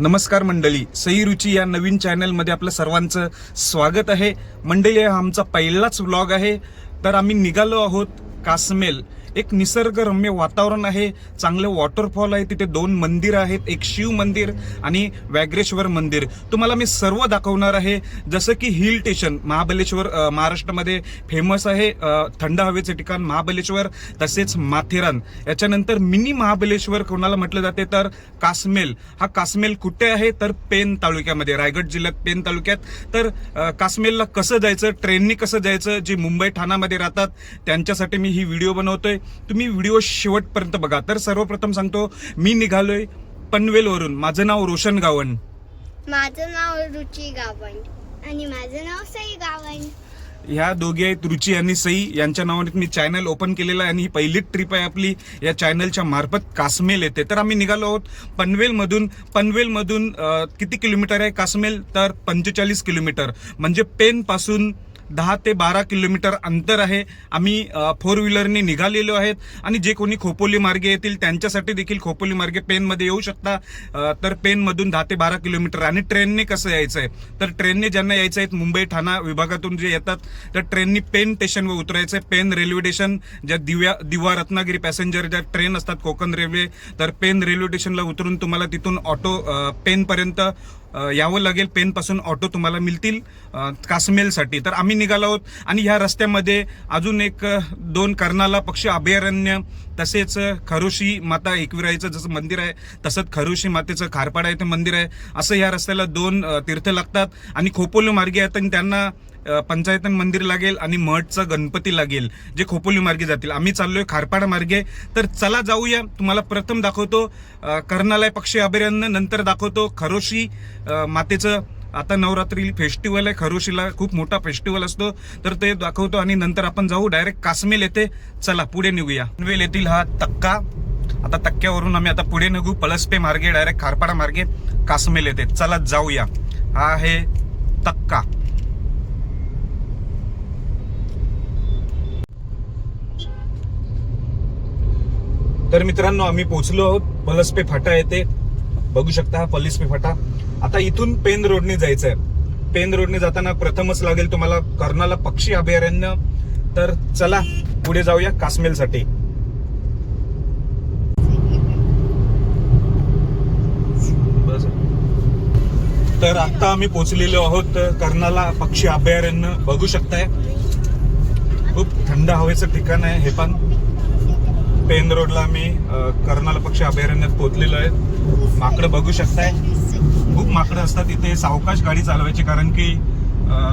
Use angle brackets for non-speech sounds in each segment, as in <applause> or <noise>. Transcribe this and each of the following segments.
नमस्कार मंडळी सई रुची या नवीन चॅनलमध्ये आपलं सर्वांचं स्वागत आहे. मंडळी हा आमचा पहिलाच व्लॉग आहे. तर आम्ही निघालो आहोत कासमेल. एक निसर्गरम्य वातावरण आहे चांगलं वॉटरफॉल आहे तिथे दोन मंदिर आहेत एक शिव मंदिर आणि व्याघ्रेश्वर मंदिर. तुम्हाला मी सर्व दाखवणार आहे जसं की हिल स्टेशन महाबलेश्वर महाराष्ट्रामध्ये फेमस आहे थंड हवेचे ठिकाण महाबलेश्वर तसेच माथेरान. याच्यानंतर मिनी महाबलेश्वर कोणाला म्हटलं जाते तर कासमेल. हा कासमेल कुठे आहे? तर पेन तालुक्यामध्ये रायगड जिल्ह्यात पेन तालुक्यात. तर कासमेलला कसं जायचं ट्रेननी कसं जायचं जे मुंबई ठाण्यामध्ये राहतात त्यांच्यासाठी मी ही व्हिडिओ बनवतोय. तुम्ही व्हिडिओ शेवटपर्यंत बघा. तर सर्वप्रथम सांगतो मी निघालोय पनवेलवरून. माझं नाव रोशन गावण माझं नाव रुची गावण आणि माझं नाव सई गावण ह्या दोघे आहेत रुची आणि सई. यांच्या नावाने मी चॅनल ओपन केलेलं आहे आणि ही पहिली ट्रिप आहे आपली. या चॅनलच्या मार्फत कासमेल येते. तर आम्ही निघालो आहोत पनवेलमधून. पनवेलमधून किती किलोमीटर आहे कासमेल? तर पंचेचाळीस किलोमीटर. म्हणजे पेन पासून दहा ते बारा किलोमीटर अंतर आहे. आम्ही फोर व्हीलरने निघालेलो आहेत. आणि जे कोणी खोपोली मार्गे येतील त्यांच्यासाठी देखील खोपोली मार्गे पेनमध्ये येऊ शकता. तर पेनमधून दहा ते बारा किलोमीटर. आणि ट्रेनने कसं यायचं आहे तर ट्रेनने ज्यांना यायचं आहे मुंबई ठाणा विभागातून जे येतात तर ट्रेननी पेन स्टेशनवर उतरायचं आहे पेन रेल्वे स्टेशन ज्या दिव्या दिवा रत्नागिरी पॅसेंजर ज्या ट्रेन असतात कोकण रेल्वे तर पेन रेल्वे स्टेशनला उतरून तुम्हाला तिथून ऑटो पेनपर्यंत यावं लागेल पेनपासून ऑटो तुम्हाला मिळतील कासमेलसाठी. तर आम्ही निघालो आहोत आणि ह्या रस्त्यामध्ये अजून एक दोन कर्नाला पक्षी अभयारण्य तसेच खरोशी माता एकविराईचं जसं मंदिर आहे तसंच खरोशी मातेचं खारपाडा येथे मंदिर आहे. असं ह्या रस्त्याला दोन तीर्थ लागतात आणि खोपोली मार्गे आहेत आणि त्यांना पंचायतन मंदिर लागेल आणि मठचा गणपती लागेल जे खोपोली मार्गे जातील. आम्ही चाललोय खारपाडा मार्गे. तर चला जाऊया. तुम्हाला प्रथम दाखवतो कर्णालय पक्षी अभयारण्य नंतर दाखवतो खरोशी मातेचं. आता नवरात्री फेस्टिवल आहे. खरोशीला खूप मोठा फेस्टिवल असतो. तर ते दाखवतो आणि नंतर आपण जाऊ. डायरेक्ट कासमेल येते चला पुढे निघूया. पनवेल येथील हा तक्का. आता तक्क्यावरून आम्ही आता पुढे निघू. पळसपे मार्गे डायरेक्ट खारपाडा मार्गे कासमेल येते चला जाऊया. हा आहे तक्का. तर मित्रांनो आम्ही पोहोचलो आहोत. पलसपे फाटा येते बघू शकता हा पलसपे फाटा. आता इथून पेन रोडने जायचं आहे पेन रोडने जाताना प्रथमच लागेल तुम्हाला कर्नाला पक्षी अभयारण्य. तर चला पुढे जाऊया काश्मीरसाठी तर आता आम्ही पोचलेलो आहोत कर्नाला पक्षी अभयारण्य. बघू शकताय. खूप थंड हवेचं ठिकाण आहे हे पण. पेन रोडला आम्ही कर्नाल पक्षी अभयारण्यात पोहोचलेलो आहे. माकडं बघू शकताय. खूप माकडं असतात इथे. सावकाश गाडी चालवायची कारण की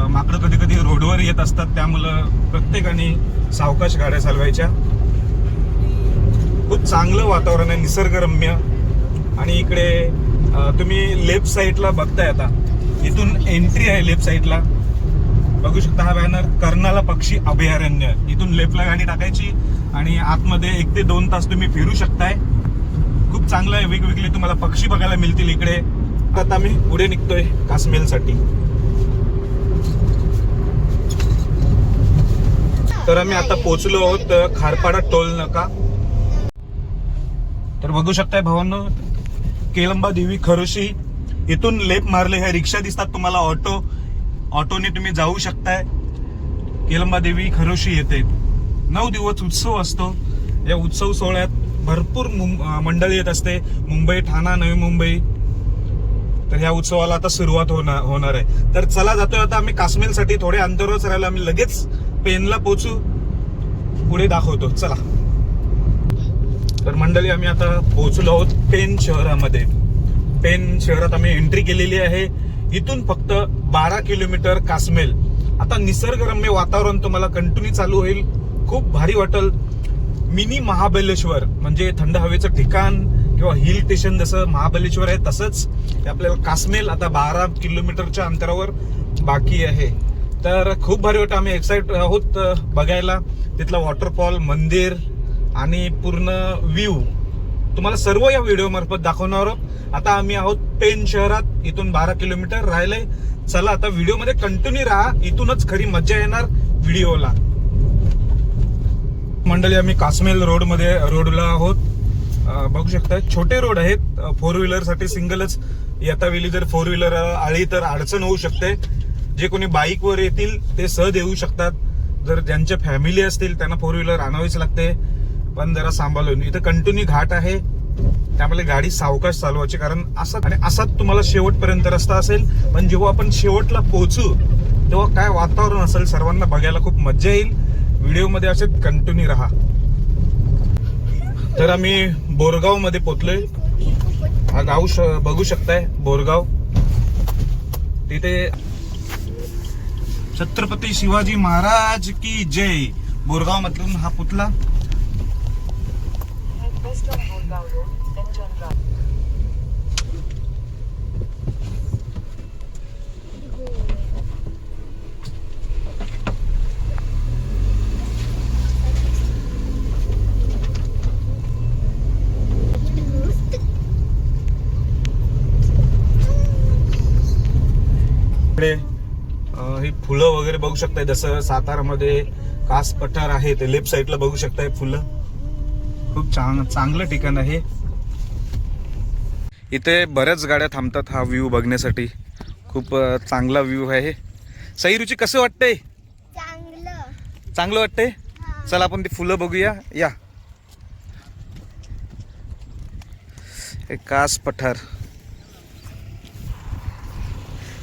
माकडं कधी कधी रोडवर येत असतात. त्यामुळं प्रत्येकाने सावकाश गाड्या चालवायच्या. खूप चांगलं वातावरण आहे निसर्गरम्य. आणि इकडे तुम्ही लेफ्ट साईडला बघताय आता. इथून एंट्री आहे लेफ्ट साईडला. बघू शकता हा बॅनर. कर्नाला पक्षी अभयारण्य. इथून लेफ्टला गाडी टाकायची. आणि आतमध्ये एक ते दोन तास तुम्ही फिरू शकताय. खूप चांगलं आहे. वेगवेगळे तुम्हाला पक्षी बघायला मिळतील इकडे. आता आम्ही पुढे निघतोय काश्मीरसाठी तर आम्ही आता पोचलो आहोत खारपाडा टोल नका. तर बघू शकताय भावांनो केलंबा देवी खरोशी इथून लेप मारले ह्या रिक्षा दिसतात तुम्हाला ऑटो. ऑटोने तुम्ही जाऊ शकताय. केलंबा देवी खरोशी येते. नऊ दिवस उत्सव असतो. या उत्सव सोहळ्यात भरपूर मुं- मंडळी येत असते. मुंबई ठाणा नवी मुंबई. तर ह्या उत्सवाला आता सुरुवात होणार होणार आहे. तर चला जातोय आता आम्ही काश्मीरसाठी. थोडे अंतरच राहिलो आम्ही लगेच पेनला पोचू. पुढे दाखवतो. चला. तर मंडळी आम्ही आता पोहोचलो आहोत पेन शहरामध्ये. पेन शहरात आम्ही एंट्री केलेली आहे. इथून फक्त बारा किलोमीटर काश्मीर. आता निसर्गरम्य वातावरण तुम्हाला कंटिन्यू चालू होईल. खूप भारी वाटेल. मिनी महाबलेश्वर म्हणजे थंड हवेचं ठिकाण किंवा हिल स्टेशन जसं महाबलेश्वर आहे तसंच आपल्याला कासमेल आता बारा किलोमीटरच्या अंतरावर बाकी आहे. तर खूप भारी वाटतं आम्ही एक्साइट आहोत बघायला. तिथला वॉटरफॉल मंदिर आणि पूर्ण व्ह्यू तुम्हाला सर्व या व्हिडिओ मार्फत दाखवणार आहोत. आता आम्ही आहोत पेन शहरात. इथून बारा किलोमीटर राहिलंय. चला आता व्हिडिओमध्ये कंटिन्यू राहा. इथूनच खरी मजा येणार व्हिडिओला मंडळी आम्ही कासमेल रोडमध्ये रोडला आहोत. बघू शकता छोटे रोड आहेत. फोर व्हीलरसाठी सिंगलच येता वेळी जर फोर व्हीलर आली तर अडचण होऊ शकते. जे कोणी बाईकवर येतील ते सहज येऊ शकतात. जर ज्यांच्या फॅमिली असतील त्यांना फोर व्हीलर आणावीच लागते. पण जरा सांभाळून इथं कंटिन्यू घाट आहे. त्यामुळे गाडी सावकाश चालवायची कारण असा आणि असाच तुम्हाला शेवटपर्यंत रस्ता असेल. पण जेव्हा आपण शेवटला पोहोचू तेव्हा काय वातावरण असेल सर्वांना बघायला खूप मजा येईल. व्हिडिओमध्ये असे कंटिन्यू राहा. तर आम्ही बोरगावमध्ये पोचलोय हा गाव श- बघू शकताय बोरगाव. तिथे छत्रपती शिवाजी महाराज की जय. बोरगाव मधून हा पुतला. फुलं वगैरे बघू शकताय. जसं सातारामध्ये कास पठार आहे ते लेफ्ट साईडला बघू शकताय फुलं. खूप चांग चांगलं ठिकाण आहे. इथे बऱ्याच गाड्या थांबतात हा व्ह्यू बघण्यासाठी. खूप चांगला व्ह्यू आहे. सई रुची कसं वाटतंय? चांगलं. चांगलं वाटतंय. चला आपण ती फुलं बघूया. या. हे कास पठार.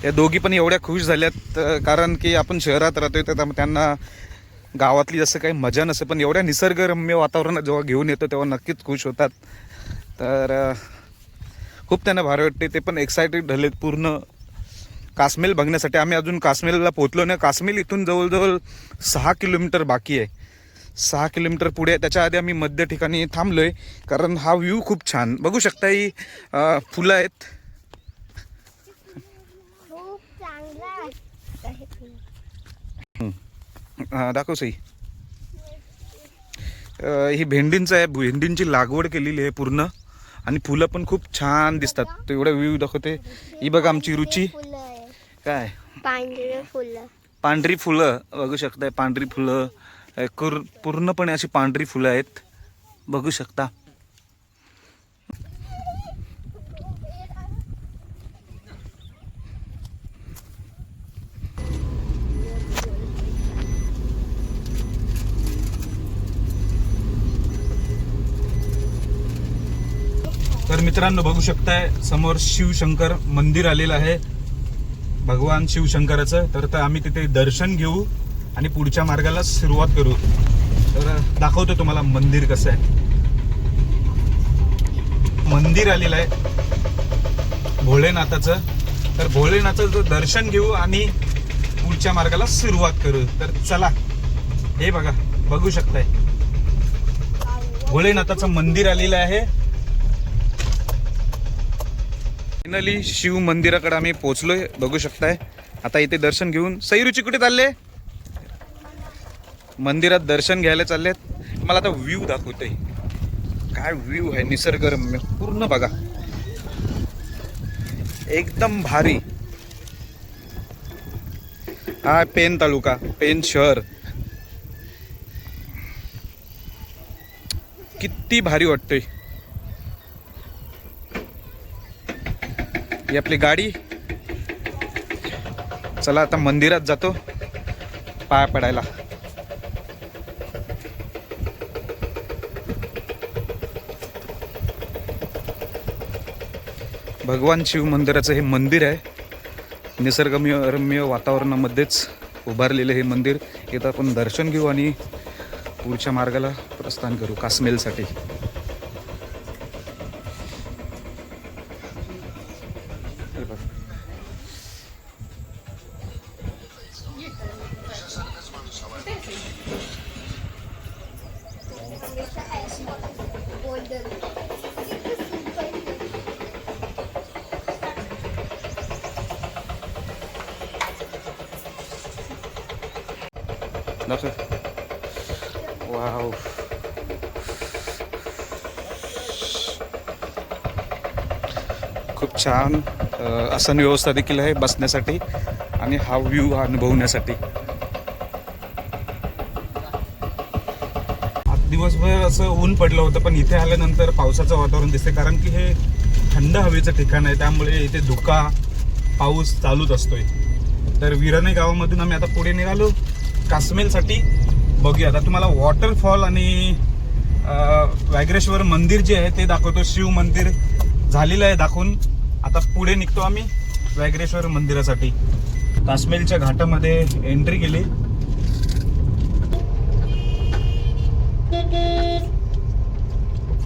या दोघी पण एवढ्या खुश झाल्यात कारण की आपण शहरात राहतोय तर त्यांना गावातली जसं काही मजा नसते पण एवढ्या निसर्गरम्य वातावरणात जेव्हा घेऊन येतो तेव्हा नक्कीच खुश होतात. तर खूप त्यांना भारी वाटते. ते पण एक्सायटेड झालेत पूर्ण. काश्मीर बघण्यासाठी आम्ही अजून काश्मीरला पोहोचलो नाही. काश्मीर इथून जवळजवळ सहा किलोमीटर बाकी आहे. सहा किलोमीटर पुढे आहे. त्याच्या आधी आम्ही मध्य ठिकाणी थांबलो आहे कारण हा व्ह्यू खूप छान. बघू शकता ही फुलं आहेत खूप चांगला आहे अं, दाखव सई. ही भेंडींचं आहे भेंडींची लागवड केलेली आहे पूर्ण. आणि फुलं पण खूप छान दिसतात. तो एवढा व्ह्यू दाखवते. ही बघा आमची रुची. काय? पांढरे फुलं. पांढरी फुलं. बघू शकताय पांढरी फुलं. कुर पूर्णपणे अशी पांढरी फुलं आहेत. बघू शकता. तर मित्रांनो बघू शकताय समोर शिवशंकर मंदिर आलेलं आहे. भगवान शिवशंकराचं. तर तर आम्ही तिथे दर्शन घेऊ आणि पुढच्या मार्गाला सुरुवात करू. तर दाखवतो तुम्हाला मंदिर कसं आहे. मंदिर आलेलं आहे. भोलेनाथाचं. तर भोलेनाथाचं दर्शन घेऊ आणि पुढच्या मार्गाला सुरुवात करू. तर चला हे बघा बघू शकताय. भोलेनाथाचं मंदिर आलेलं आहे. फायनली शिव मंदिराकडे आम्ही पोहोचलोय. बघू शकताय. आता इथे दर्शन घेऊन सईरुची कुठे चालले? मंदिरात दर्शन घ्यायला चाललेत. मला आता व्ह्यू दाखवतोय. काय व्ह्यू आहे? निसर्गरम्य. पूर्ण बघा. एकदम भारी. हा पेन तालुका. पेन शहर. किती भारी वाटतंय. ही आपली गाडी. चला आता मंदिरात जातो. पाया पडायला. भगवान शिव मंदिराचं हे मंदिर आहे. निसर्गम्य रम्य वातावरणामध्येच उभारलेलं हे मंदिर. इथं आपण दर्शन घेऊ आणि पुढच्या मार्गाला प्रस्थान करू काश्मीरसाठी. दाखव वाव खूप छान आसन व्यवस्था देखील आहे बसण्यासाठी आणि हा व्ह्यू अनुभवण्यासाठी. दिवसभर असं ऊन पडलं होतं पण इथे आल्यानंतर पावसाचं वातावरण दिसते कारण की हे थंड हवेचं ठिकाण आहे त्यामुळे इथे धुका पाऊस चालूच असतोय. तर विराणे गावामधून आम्ही आता पुढे निघालो. कास्मेलसाठी बघूया. आता तुम्हाला वॉटरफॉल आणि व्याघ्रेश्वर मंदिर जे आहे ते दाखवतो. शिव मंदिर झालेलं आहे दाखवून. आता पुढे निघतो आम्ही व्याघ्रेश्वर मंदिरासाठी. काश्मीरच्या घाटामध्ये एंट्री केली.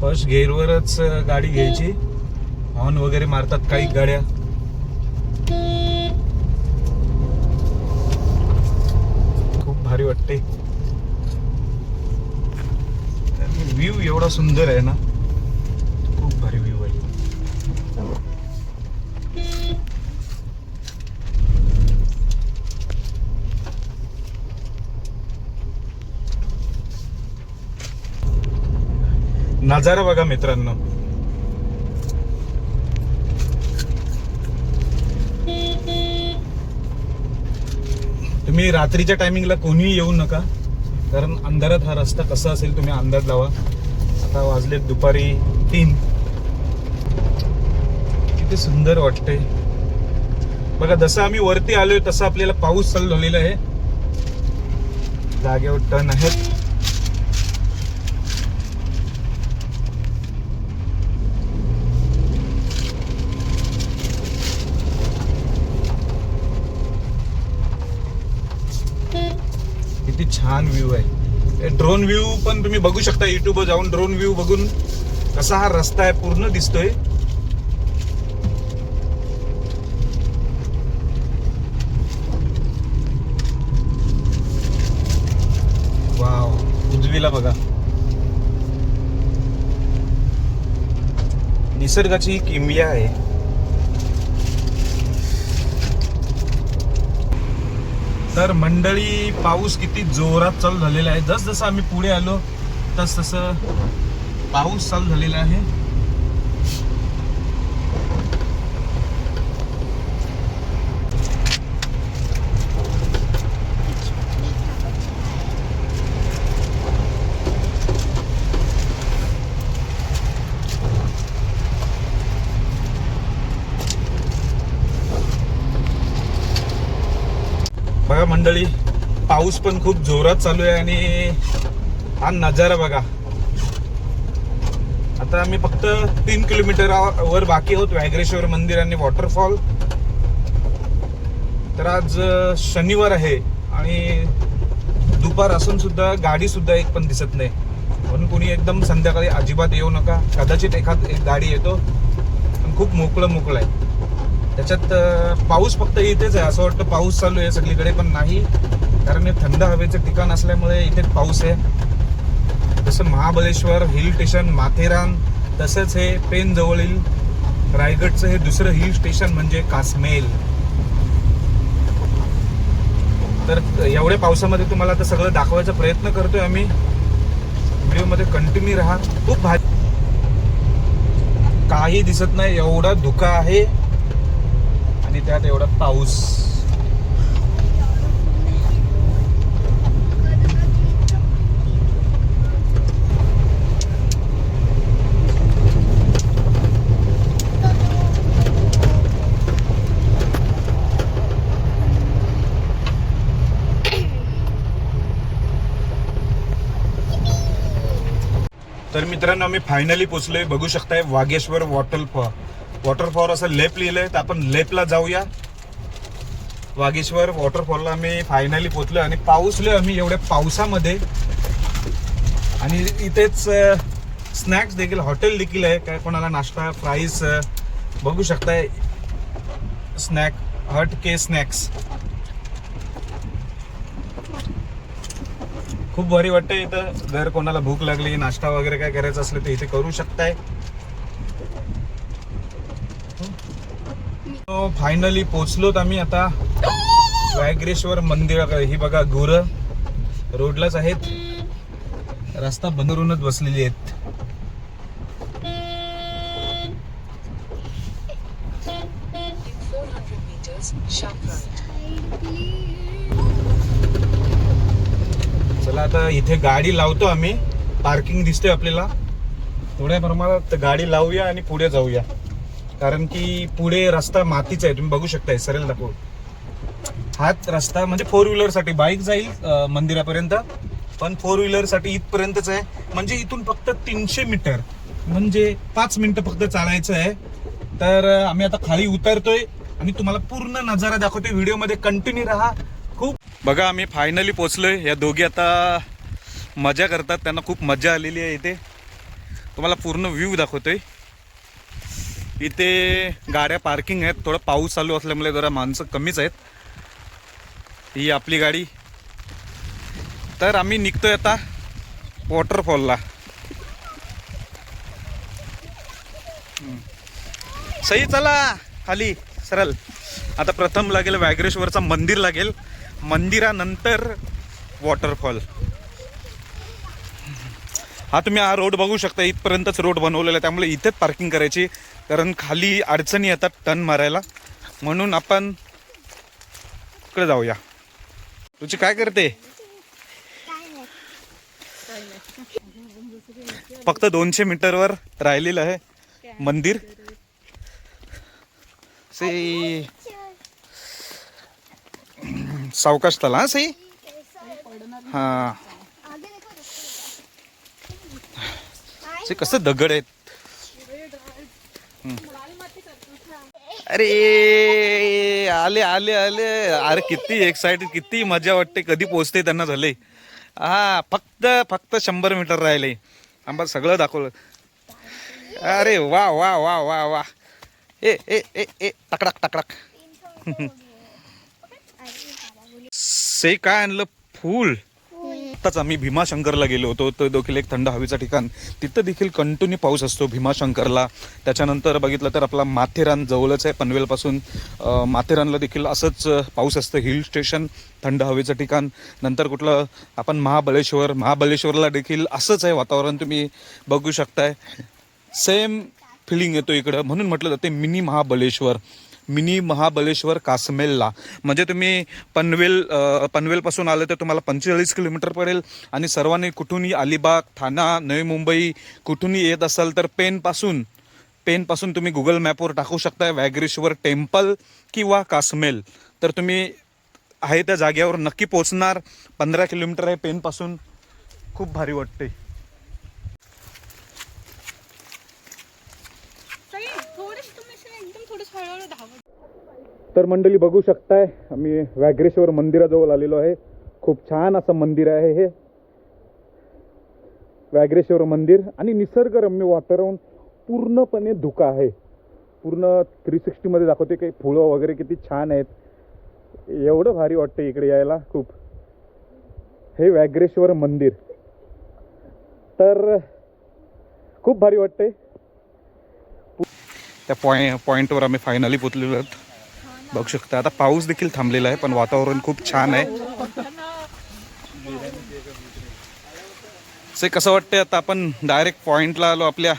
फर्स्ट गेअरवरच गाडी घ्यायची. हॉर्न वगैरे मारतात काही गाड्या खूप भारी वाटते. व्ह्यू एवढा सुंदर आहे ना खूप भारी व्ह्यू आहे. नजारा बघा मित्रांनो. तुम्ही रात्रीच्या टायमिंगला कोणीही येऊ नका. कारण अंधारात हा रस्ता कसा असेल तुम्ही अंदाज लावा. आता वाजलेत दुपारी तीन. किती सुंदर वाटते बघा जसं आम्ही वरती आलोय तसं आपल्याला पाऊस चालू झालेला आहे. जागेवर टन आहेत किती छान व्ह्यू आहे. ड्रोन व्ह्यू पण तुम्ही बघू शकता युट्यूबवर जाऊन ड्रोन व्ह्यू बघून कसा हा रस्ता आहे पूर्ण दिसतोय. वाव उजवीला बघा. निसर्गाची ही किमया आहे. तर मंडळी पाऊस किती जोरात चालू झालेला आहे. जसजसं आम्ही पुढे आलो तस तसं पाऊस चालू झालेला आहे. बघा मंडळी पाऊस पण खूप जोरात चालू आहे आणि हा नजारा बघा. आता आम्ही फक्त तीन किलोमीटर वर बाकी आहोत व्याघ्रेश्वर मंदिर आणि वॉटरफॉल तर आज शनिवार आहे आणि दुपार असून सुद्धा गाडी सुद्धा एक पण दिसत नाही. म्हणून कोणी एकदम संध्याकाळी अजिबात येऊ नका. कदाचित एखाद एक गाडी येतो. पण खूप मोकळं मोकळं आहे. त्याच्यात पाऊस फक्त इथेच आहे. असं वाटतं पाऊस चालू आहे सगळीकडे पण नाही. कारण हे थंड हवेचं ठिकाण असल्यामुळे इथे पाऊस आहे. जसं महाबळेश्वर हिल स्टेशन माथेरान तसंच हे पेन जवळील रायगडचं हे दुसरं हिल स्टेशन म्हणजे कासमेल. तर एवढ्या पावसामध्ये तुम्हाला आता सगळं दाखवायचा प्रयत्न करतोय आम्ही. व्हिडिओमध्ये कंटिन्यू राहा. खूप भारी. काही दिसत नाही एवढा धुका आहे. त्यात एवढा पाऊस. तर मित्रांनो आम्ही फायनली पोचलोय बघू शकताय वागेश्वर वॉटरफॉल वॉटरफॉल असं लेप लिहिलं आहे तर आपण लेपला जाऊया. वागेश्वर वॉटरफॉलला आम्ही फायनली पोचलो आणि पाऊसलो आम्ही एवढ्या पावसामध्ये. आणि इथेच स्नॅक्स देखील हॉटेल देखील आहे. काय कोणाला नाश्ता प्राईस बघू शकताय. स्नॅक हट के स्नॅक्स खूप भारी वाटतं इथं. जर कोणाला भूक लागली नाश्ता वगैरे काय करायचं असलं तर इथे करू शकताय. फायनली पोचलोत आम्ही आता व्याघ्रेश्वर मंदिर ही बघा गुर रोडलाच आहेत. रस्ता बंदरूनच बसलेली आहेत. चला आता इथे गाडी लावतो आम्ही. पार्किंग दिसते आपल्याला. थोड्या प्रमाणात गाडी लावूया आणि पुढे जाऊया. कारण की पुढे रस्ता मातीचा आहे तुम्ही बघू शकताय सरळ दाखव हाच रस्ता म्हणजे फोर व्हीलरसाठी. बाईक जाईल मंदिरापर्यंत पण फोर व्हीलरसाठी इथपर्यंतच आहे. म्हणजे इथून फक्त तीनशे मीटर. म्हणजे पाच मिनिटं फक्त चालायचं आहे. तर आम्ही आता खाली उतरतोय आणि तुम्हाला पूर्ण नजारा दाखवतोय. व्हिडिओमध्ये कंटिन्यू राहा. खूप बघा आम्ही फायनली पोचलोय या दोघी आता मजा करतात. त्यांना खूप मजा आलेली आहे इथे. तुम्हाला पूर्ण व्ह्यू दाखवतोय. इथे गाड्या पार्किंग आहेत. थोडं पाऊस चालू असल्यामुळे जरा माणसं कमीच आहेत. ही आपली गाडी. तर आम्ही निघतोय आता वॉटरफॉलला सही सई चला. खाली. सरळ. आता प्रथम लागेल व्याघ्रेश्वरचं मंदिर लागेल. मंदिरानंतर वॉटरफॉल हा तुम्ही हा रोड बघू शकता. इथपर्यंतच रोड बनवलेला आहे. त्यामुळे इथेच पार्किंग करायची. कारण खाली अडचणी येतात टन मारायला. म्हणून आपण इकडे जाऊया. तुझी काय करते? फक्त दोनशे मीटरवर राहिलेलं आहे मंदिर. से सावकाश तला हा सई? हा. कसं दगड आहेत? अरे आले आले आले. अरे किती एक्साइटेड किती मजा वाटते. कधी पोचते त्यांना झाले. हा फक्त फक्त शंभर मीटर राहिले. आंबा सगळं दाखवलं. अरे वा वा वा वा वा. ए ए ए ए टकडक टकडक. <laughs> से काय आणलं? फूल. आत्ताच आम्ही भीमाशंकरला गेलो होतो. तो देखील एक थंड हवेचं ठिकाण. तिथं देखील कंटिन्यू पाऊस असतो भीमाशंकरला. त्याच्यानंतर बघितलं तर आपला माथेरान जवळच आहे पनवेलपासून. माथेरानला देखील असंच पाऊस असतं. हिल स्टेशन थंड हवेचं ठिकाण. नंतर कुठलं आपण महाबळेश्वर. महाबळेश्वरला देखील असंच आहे वातावरण तुम्ही बघू शकताय. सेम फिलिंग येतो इकडं. म्हणून म्हटलं जाते मिनी महाबळेश्वर. मिनी महाबलेश्वर कासमेलला. म्हणजे तुम्ही पनवेल पनवेलपासून आलं तर तुम्हाला पंचेचाळीस किलोमीटर पडेल. आणि सर्वांनी कुठूनही अलिबाग ठाणा नवी मुंबई कुठूनही येत असाल तर पेनपासून पेनपासून तुम्ही गुगल मॅपवर टाकू शकता व्याघ्रेश्वर टेम्पल किंवा कासमेल. तर तुम्ही आहे त्या जागेवर नक्की पोचणार पंधरा किलोमीटर आहे पेनपासून. खूप भारी वाटते थोडीशी तुम्ही एकदम थोडंसं हळूहळू धावत तर मंडळी बघू शकताय आम्ही व्याघ्रेश्वर मंदिराजवळ आलेलो आहे. खूप छान असं मंदिर आहे हे. व्याघ्रेश्वर मंदिर आणि निसर्गरम्य वातावरण पूर्णपणे धुका आहे. पूर्ण थ्री सिक्स्टीमध्ये दाखवते काही फुलं वगैरे किती छान आहेत. एवढं भारी वाटतं इकडे यायला खूप. हे व्याघ्रेश्वर मंदिर. तर खूप भारी वाटतंय. त्या पॉइंट पॉईंटवर आम्ही फायनली पोचलेलो आहोत. बघू शकता. आता पाऊस देखील थांबलेला आहे पण वातावरण खूप छान आहे. से कसं वाटतंय आता आपण डायरेक्ट पॉइंटला आलो आपल्या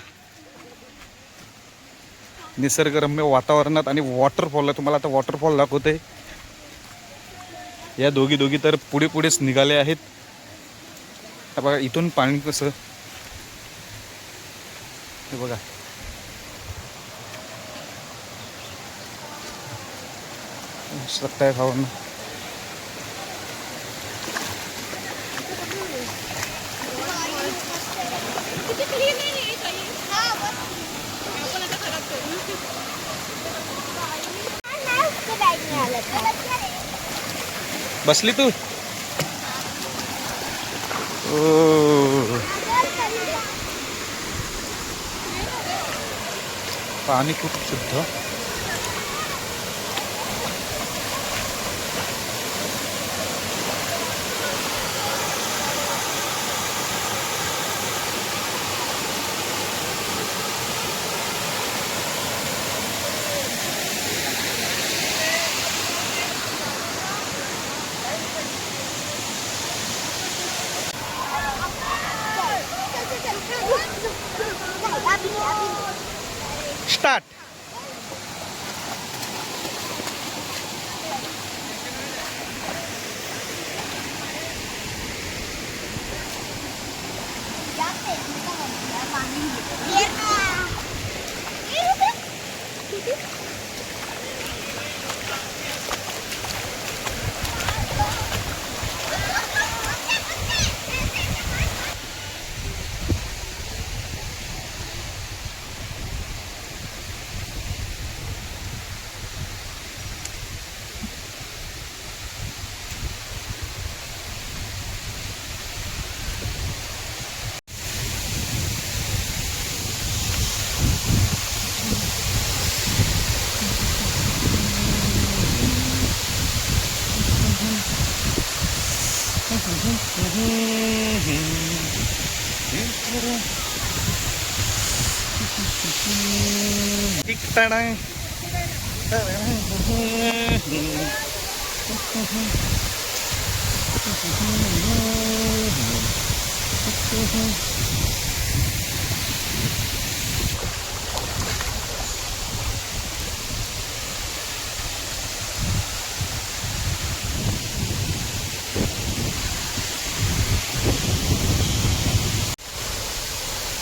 निसर्गरम्य वातावरणात आणि वॉटरफॉलला तुम्हाला आता वॉटरफॉल दाखवते या दोघी दोघी तर पुढे पुढेच निघाले आहेत. बघा इथून पाणी कसं? हे बघा. लगता है खावन बसली तू? ओ. पाणी खूप शुद्ध.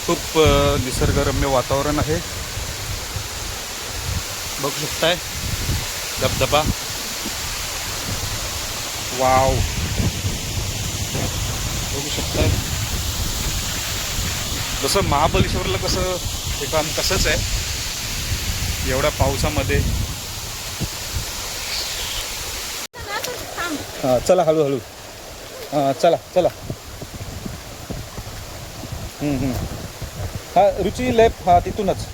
खूप निसर्गरम्य वातावरण आहे. बघू शकताय. धबधबा. वाव. बघू शकताय. जसं महाबळेश्वरला कसं ठिकाण तसंच आहे. एवढ्या पावसामध्ये. हां चला हळूहळू. हां चला चला. हा रुची लेप हा तिथूनच.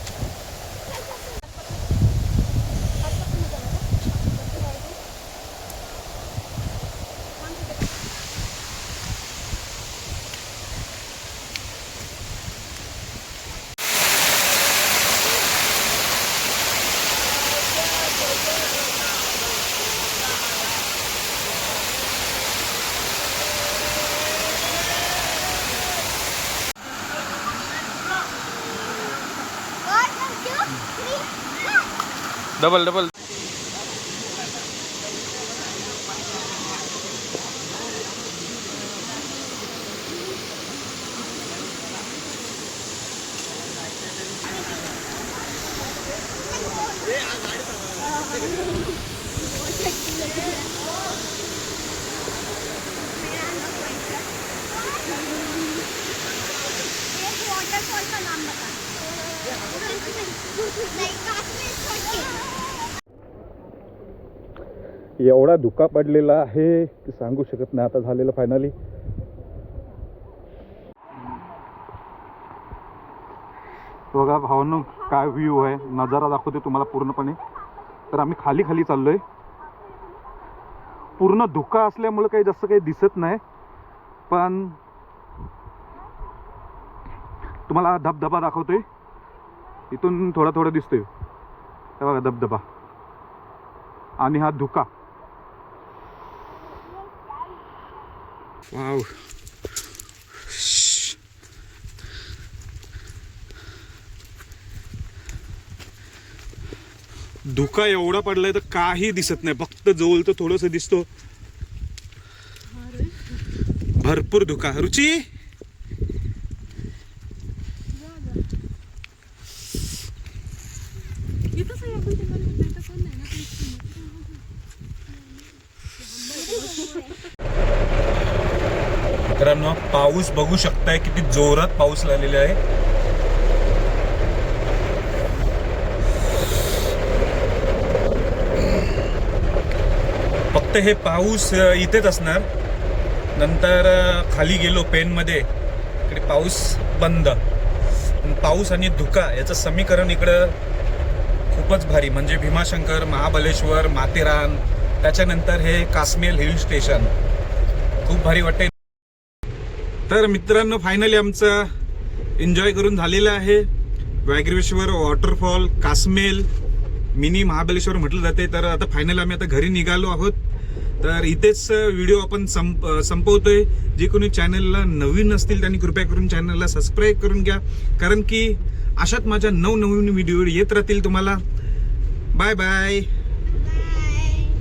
Double double. वॉटरफॉल का नाम <laughs> बता नहीं काश्मीर छोटे एवढा धुका पडलेला आहे की सांगू शकत नाही. आता झालेलं फायनली बघा भावांनो काय व्ह्यू आहे. नजारा दाखवते तुम्हाला पूर्णपणे. तर आम्ही खाली खाली चाललोय. पूर्ण धुका असल्यामुळे काही जास्त काही दिसत नाही. पण तुम्हाला धबधबा दाखवतोय. इथून थोडा थोडा दिसतोय. बघा धबधबा. आणि हा धुका. वाव धुका एवढा पडलाय तर काही दिसत नाही. फक्त जवळ तर थोडस दिसतो. भरपूर धुका. रुची इथंच आहे आपण ते पण इथं कोण नाही ना मित्रांनो पाऊस बघू शकताय किती जोरात पाऊस लागलेला आहे. फक्त हे पाऊस इथेच असणार. नंतर खाली गेलो पेनमध्ये इकडे पाऊस बंद. पाऊस आणि धुका याचं समीकरण इकडं खूपच भारी. म्हणजे भीमाशंकर महाबलेश्वर माथेरान त्याच्यानंतर हे काश्मीर हिल स्टेशन. खूप भारी वाटते तर मित्रांनो फायनली आमचं एन्जॉय करून झालेलं आहे. व्याघ्रेश्वर वॉटरफॉल कासमेल मिनी महाबलेश्वर म्हटलं जाते. तर आता फायनल आम्ही आता घरी निघालो आहोत. तर इथेच व्हिडिओ आपण संप संपवतोय. जे कोणी चॅनलला नवीन असतील त्यांनी कृपया करून चॅनलला सबस्क्राईब करून घ्या. कारण की अशात माझ्या नवनवीन व्हिडिओ येत राहतील तुम्हाला. Bye bye